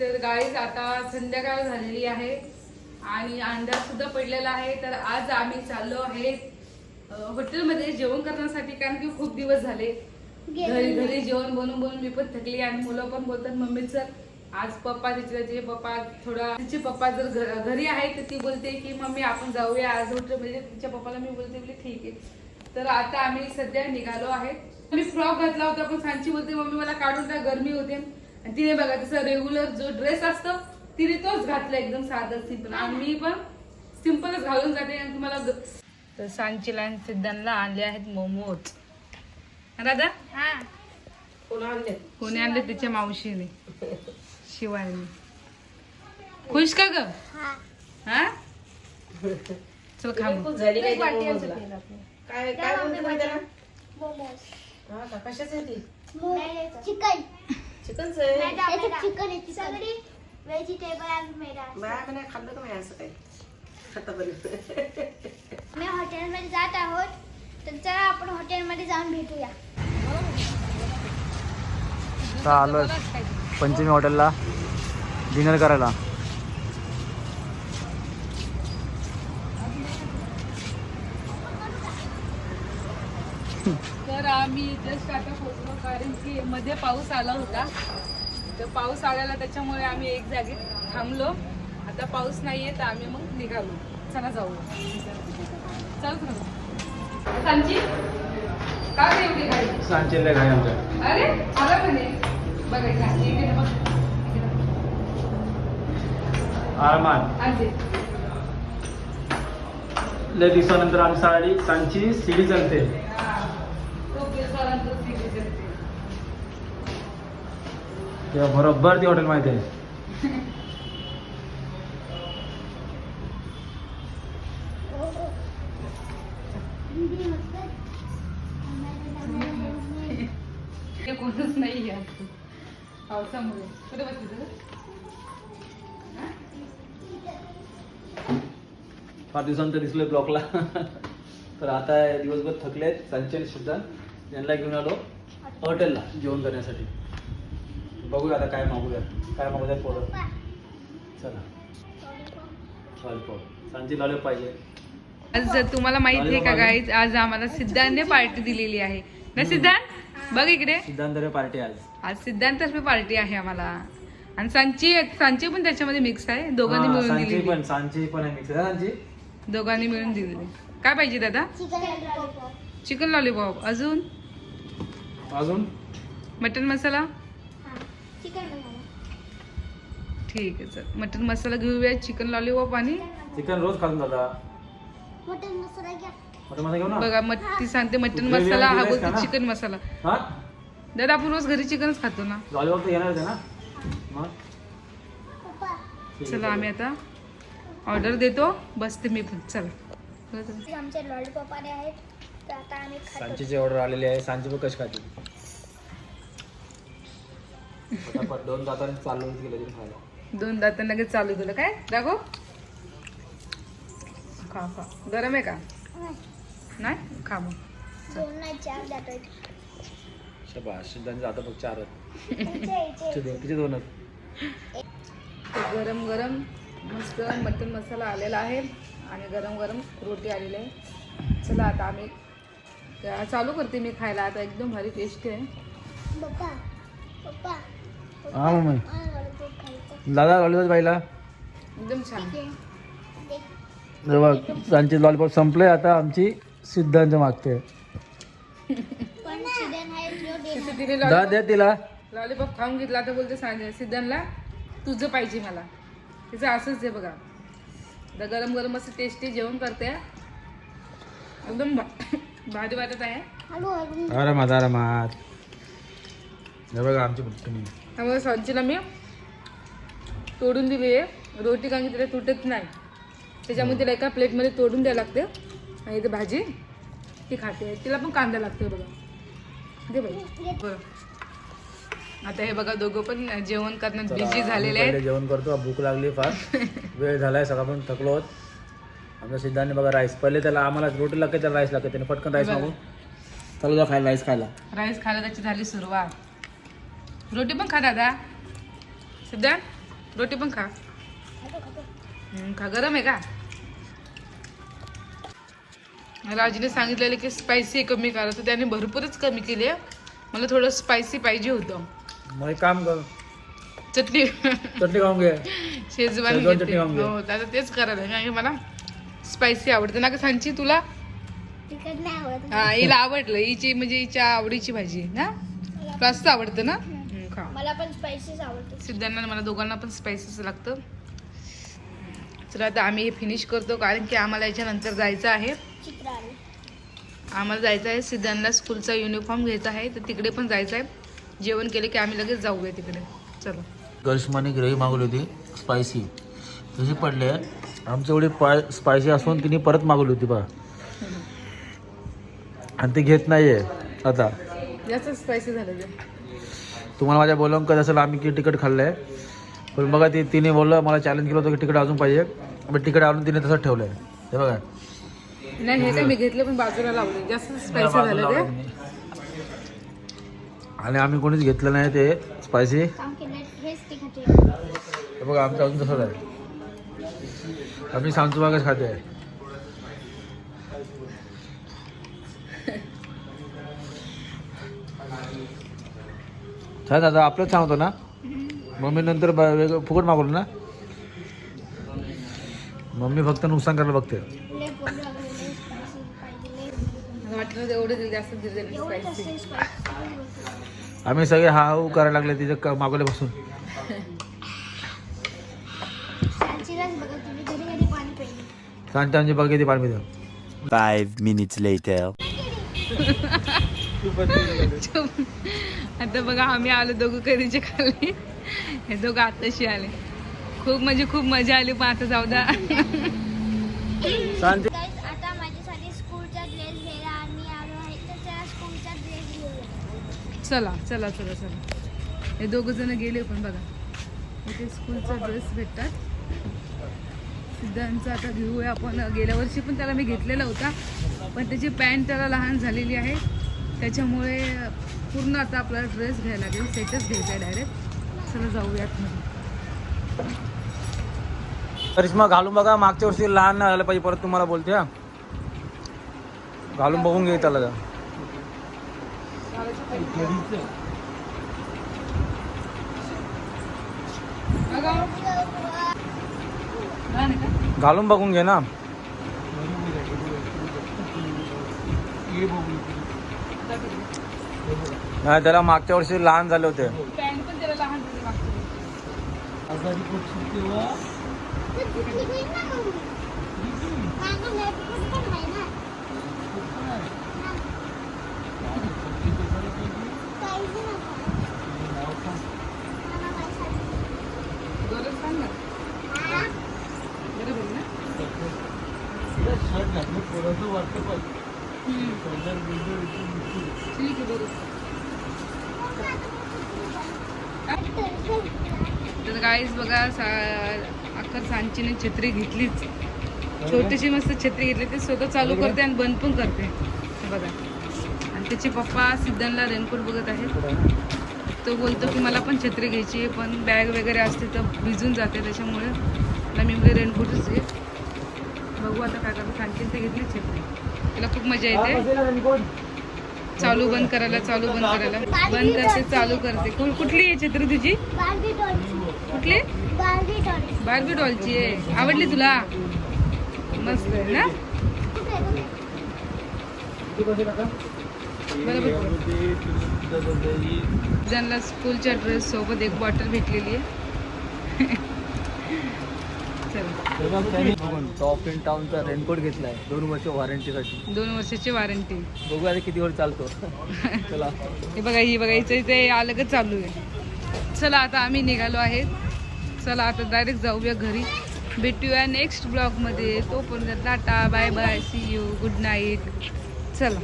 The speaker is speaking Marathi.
तर गाईज आता संध्याकाळ झालेली आहे आणि अंधार सुद्धा पडलेला आहे. तर आज आम्ही चाललो आहे हॉटेलमध्ये जेवण करण्यासाठी कारण की खूप दिवस झाले. घरी घरी जेवण बनवून बनवून मी पण थकली आणि मुलं पण बोलतात मम्मी सर आज पप्पा तिचे तिचे पप्पा थोडा तिचे पप्पा जर घरी आहे तर ती बोलते की मम्मी आपण जाऊया आज हॉटेलमध्ये तिच्या पप्पाला मी बोलते बोलते ठीक आहे. तर आता आम्ही सध्या निघालो आहे. मी फ्रॉक घातला होता पण सांची बोलते मम्मी मला काढून टाक गरमी होते. आणि तिने बघा तसं रेग्युलर जो ड्रेस असतो तिने तोच घातला एकदम साधा सिंपल आणि मी पण सिंपलच घालून जाते आणि तुम्हाला तर सांचीला आणि सिद्धांना आणले आहेत मोमोज. राधा? कोणी आणले? तिच्या मावशीने. शिवानी. खुश का ग? हा. चल खा काय? काय काय म्हणते हा कशाच आहे ती चिकन. चिकनच आहे. त्याच्यात चिकन आहे सगळी व्हेजिटेबल आणि मेरा बाया का नाही खाल्लं का नाही असं काही? आतापर्यंत हॉटेलमध्ये जात आहोत तर चला आपण हॉटेलमध्ये जाऊन भेटूया. आता आलोय. पंचमी हॉटेलला डिनर करायला. आम्ही जस्ट आता पोहोचलो कारण की मध्ये पाऊस आला होता. तर पाऊस आलेला त्याच्यामुळे आम्ही एक जागेत थांबलो. आता पाऊस नाहीये तर आम्ही मग निघालो. चला जाऊ. चल सांची का रे एवढी गाडी सांचेला काय आमच्या. अरे आला नाही? बघायचं इकडे बघ. आरामात आणते. लय दिवसानंतर आम्ही साडी सांची सिडी चालते हा. खूप दिवसानंतर तिकडे चलते. तेव्हा बरोबर ती हॉटेल माहिती आहे. ते कोणच नाही आहे पावसामुळे. कुठे बसली फार दिवसानंतर दिसलोय ब्लॉकला. तर आता दिवसभर थकलेत सांचे सुद्धा यांना घेऊन आलो. हॉटेलला जेवण करण्यासाठी. बघूया आता काय मागूया. काय मागूया पोरं? चला. लॉलीपॉप. सांची लॉलीपॉप पाहिजे. आज जर तुम्हाला माहीत आहे का गाईज आज आम्हाला सिद्धांतने पार्टी दिलेली आहे. ना सिद्धांत? बघ इकडे. सिद्धांत पार्टी आज. आज सिद्धांतर्फे पार्टी आहे आम्हाला. आणि सांची सांची पण त्याच्यामध्ये मिक्स आहे. दोघांनी मिळून सांची दिलेली. पण सांची पण आहे मिक्स सांची? दोघांनी मिळून दिलेली. काय पाहिजे दादा? चिकन लॉलीपॉप चिकन लॉलीपॉप अजून? अजून? मटन मसाला? चिकन ठीक आहे चल. मटन मसाला घेऊया चिकन लॉलीपॉप आणि चिकन रोज खाऊन दादा. मटन मसाला घ्या. मटन मसाला घेऊ ना? बघा मट ती सांगते मटन मसाला हा बोलते ना? चिकन मसाला. हा? दादा आपण रोज घरी चिकनच खातो ना? लॉलीपॉप तर घेणारच आहे ना? मग? पप्पा. ठीक आहे, चला आम्ही आता ऑर्डर देतो बसते मी पण. चला. हे आमचे लॉलीपॉप आले आहेत तर आता आम्ही खातो. सांचीची ऑर्डर आलेली आहे. सांची पण कशी खाते? पटापट दोन दातांनी चालू गेलं तरी खायला. दोन दात लगेच चालू केलं काय? दाखव खा खा. गरम आहे का? नाही? खा मग. दोन नाही चार जातोय शबाश सिद्धांत आता फक्त चार आहेत. इथे इथे तिचे दोन- तिचे दोनच. तर गरम गरम मस्त मटन मसाला आलेला आहे आणि गरम गरम रोटी आलेली आहे. चला आता आम्ही त्या- चालू करते मी खायला. आता एकदम भारी टेस्टी आहे. पप्पा पप्पा. हा मम्मी. दादा लॉलीपॉप पाहिला? एकदम छान. बघ सांची लॉलीपॉप संपले आता आमची सिद्धांत मागते. दा दे तिला. लॉलीपॉप खाऊन घेतला तर बोलते सांग सिद्धांतला तुझं पाहिजे मला. तिचं असंच आहे बघा. आता गरम गरम असं टेस्टी जेवण करते. एकदम भा- भारी वाटत आहे. आरामात आरामात. हे बघा आमची तुम्ही त्यामुळे सांचीला मी तोडून दिली आहे रोटी कारण की तिला तुटत नाही. त्याच्यामुळे तिला एका प्लेटमध्ये तोडून द्यायला लागते. आणि इथे भाजी ती खाते. तिला पण कांदा लागते बघा. दे बाई. बरं. आता हे बघा दोघं पण जेवण करण्यात बिझी झालेले आहेत. जेवण करतो. भूक लागली फार. वेळ झालाय सकाळपासून थकलो आहोत. आमच्या सिद्धांतने बघा राईस पहिले त्याला आम्हाला रोटी लागते त्याला राईस लागते. त्याने पटकन राईस. मागून. चला जा खायला राईस खायला. राईस खायला त्याची झाली सुरुवात. रोटी पण खा दादा. सिद्धार्थ रोटी पण खा. खा. गरम आहे का? राजीने सांगितलेलं की स्पायसी कमी करा. तर त्याने भरपूरच कमी केली आहे. मला थोडं स्पायसी पाहिजे होतं. मग एक काम कर. चटणी. चटणी खाऊन घे. शेजवान शेजवान घेते. चटणी खाऊन घे. हो आता तेच करायला आहे. कारण की मला स्पायसी आवडते. ना का सांगची तुला? तिखट नाही आवडत. हा हिला आवडलं. हिची म्हणजे हिच्या आवडीची भाजी ना? जास्त आवडतं ना? खा. मला पण स्पायसीच आवडते सिद्धांना मला दोघांना पण स्पायसीच लागतं. चला आता आम्ही हे फिनिश करतो कारण की आम्हाला याच्यानंतर जायचं आहे. आम्हाला जायचं आहे. सिद्धांना स्कूलचा युनिफॉर्म घ्यायचा आहे तर तिकडे पण जायचं आहे. जेवण केले की आम्ही लगेच जाऊया तिकडे. चलो. करिश्माने ग्रेव्ही मागवली होती स्पायसी तशी पडले आमची एवढी पाय स्पायसी असून तिने परत मागवली होती बा आणि ती घेत नाहीये. आता. जास्त स्पायसी झालं तुम्हाला माझ्या बोलवून कसं असेल आम्ही की तिकट खाल्लंय. पण बघा ती तिने बोललं मला चॅलेंज केलं होतं की तिकट अजून पाहिजे. पण तिकट आणून तिने तसंच ठेवलंय. हे बघा. नाही हे काय मी घेतलं पण बाजूला लावले. जास्त स्पायसी झालं ते. आणि आम्ही कोणीच घेतलं नाही ते स्पायसी हे बघा आमचं अजून तसंच आहे. आम्ही सांचूबागच खाते. आहे छान दादा आपलंच होतं ना. मम्मी नंतर ब- वेगळं फुकट मागवलं ना. मम्मी फक्त नुकसान करायला बघते. वाटलं एवढं दिलं जास्त दिलं आम्ही सगळे हा हू करायला लागले तिथे क- मागवल्यापासून सांगते आमची बघ किती पाणी पितं Five minutes later. आता बघा आम्ही आलो दोघं कधीचे खाल्ले हे दोघं आताशी आले. खूप म्हणजे खूप मजा आली पण आता जाऊ द्या. Guys, आता माझ्यासाठी स्कूलचा ड्रेस घ्यायला आम्ही आलो आहे. तर त्या स्कूलचा ड्रेस घेऊया. चला चला चला चला. हे दोघं जण गेले पण बघा. इथे स्कूलचा ड्रेस भेटतात. सिद्धांचा आता घेऊया आपण गेल्या वर्षी पण त्याला मी घेतलेला होता. पण त्याची पॅन्ट त्याला लहान झालेली आहे. त्याच्यामुळे पूर्ण आता आपल्याला ड्रेस घ्यायला लागेल सेटच घ्यायचा आहे डायरेक्ट चला जाऊयात मध्ये करिश्मा घालून बघा मागच्या वर्षी लहान नाही झालं पाहिजे परत तुम्हाला बोलते हा. घालून बघून घे त्याला जा. घालून बघून घे ना. नाही त्याला मागच्या वर्षी लहान झाले होते. पॅन्ट पण त्याला लहान झाली मागच्या वेळी. गरज सांग ना. बरोबर ना. ठीक आहे बरोबर तर गाईज बघा सा अख्खर सांचीने छत्री घेतलीच. छोटीशी मस्त छत्री घेतली ती स्वतः चालू करते आणि बंद पण करते. हे बघा. आणि त्याचे पप्पा सिद्धांना रेनकोट बघत आहेत. तो बोलतो की मला पण छत्री घ्यायची आहे पण बॅग वगैरे असते तर भिजून जाते त्याच्यामुळे मला मी म्हणजे रेनकोटच घे बघू आता काय करतो. सांचीन ते घेतली छत्री तिला खूप मजा येते. चालू बंद करायला चालू बंद करायला. बंद करते चालू करते. कुठली आहे छत्री तुझी? बार्बी डॉलची. कुठली? बार्बी डॉल बार्बी डॉलची आहे. आवडली तुला? मस्त आहे ना? बरोबर. ज्यांना स्कूलच्या ड्रेस सोबत एक बॉटल भेटलेली आहे. टॉप इन टाउनचा रेनकोट घेतलाय. दोन वर्ष वॉरंटीसाठी दोन वर्षाची वॉरंटी बघूया आता किती वर चालतो. चला. हे बघा ही बघा हिचं इथे अलगच चालू आहे. चला आता आम्ही निघालो आहे चला आता डायरेक्ट जाऊया घरी. भेटूया नेक्स्ट ब्लॉगमध्ये तोपर्यंत Tata bye bye see you good night चला.